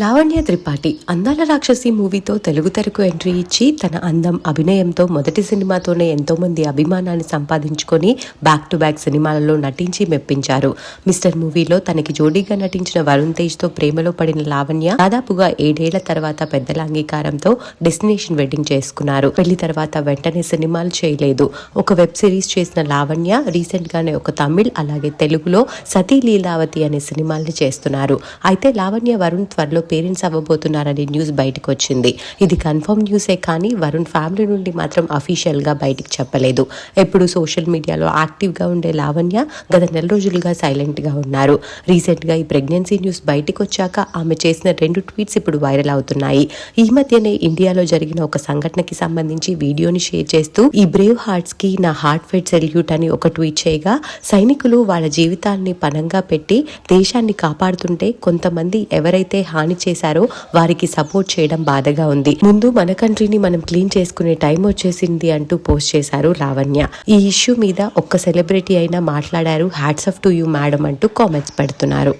లావణ్య త్రిపాఠి అందాల రాక్షసి మూవీతో తెలుగు తెరకు ఎంట్రీ ఇచ్చి తన అందం అభినయంతో మొదటి సినిమాతోనే ఎంతోమంది అభిమానాన్ని సంపాదించుకొని బ్యాక్ టు బ్యాక్ సినిమాలలో నటించి మెప్పించారు. మిస్టర్ మూవీలో తనకి జోడీగా నటించిన వరుణ్ తేజ్తో ప్రేమలో పడిన లావణ్య దాదాపుగా ఏడేళ్ళ తర్వాత పెద్దల అంగీకారంతో డెస్టినేషన్ వెడ్డింగ్ చేసుకున్నారు. పెళ్ళి తర్వాత వెంటనే సినిమాలు చేయలేదు. ఒక వెబ్ సిరీస్ చేసిన లావణ్య రీసెంట్ గానే ఒక తమిళ్ అలాగే తెలుగులో సతీ లీలావతి అనే సినిమాల్ని చేస్తున్నారు. అయితే లావణ్య వరుణ్ త్వరలో పేరెంట్స్ అవ్వబోతున్నారనే న్యూస్ బయటకు వచ్చింది ఇది కన్ఫర్మ్ న్యూసే కానీ వరుణ్ ఫ్యామిలీ నుండి మాత్రం అఫీషియల్గా బయటికి చెప్పలేదు. ఎప్పుడు సోషల్ మీడియాలో యాక్టివ్గా ఉండే లావణ్య గత నెల రోజులుగా సైలెంట్గా ఉన్నారు. రీసెంట్గా ఈ ప్రెగ్నెన్సీ న్యూస్ బయటకు వచ్చాక ఆమె చేసిన రెండు ట్వీట్స్ ఇప్పుడు వైరల్ అవుతున్నాయి. ఈ మధ్యనే ఇండియాలో జరిగిన ఒక సంఘటనకి సంబంధించి వీడియోని షేర్ చేస్తూ ఈ బ్రేవ్ హార్ట్స్కి నా హార్ట్ ఫెడ్ సెల్యూట్ అని ఒక ట్వీట్ చేయగా సైనికులు వాళ్ళ జీవితాల్ని పనంగా పెట్టి దేశాన్ని కాపాడుతుంటే కొంతమంది ఎవరైతే హాని చేశారో. వారికి సపోర్ట్ చేయడం బాధగా ఉంది. ముందు మన కంట్రీని మనం క్లీన్ చేసుకునే టైం వచ్చేసింది అంటూ పోస్ట్ చేశారు లావణ్య ఈ ఇష్యూ మీద ఒక్క సెలబ్రిటీ అయినా మాట్లాడారు. Hats off to you madam అంటూ కామెంట్స్ పెడుతున్నారు.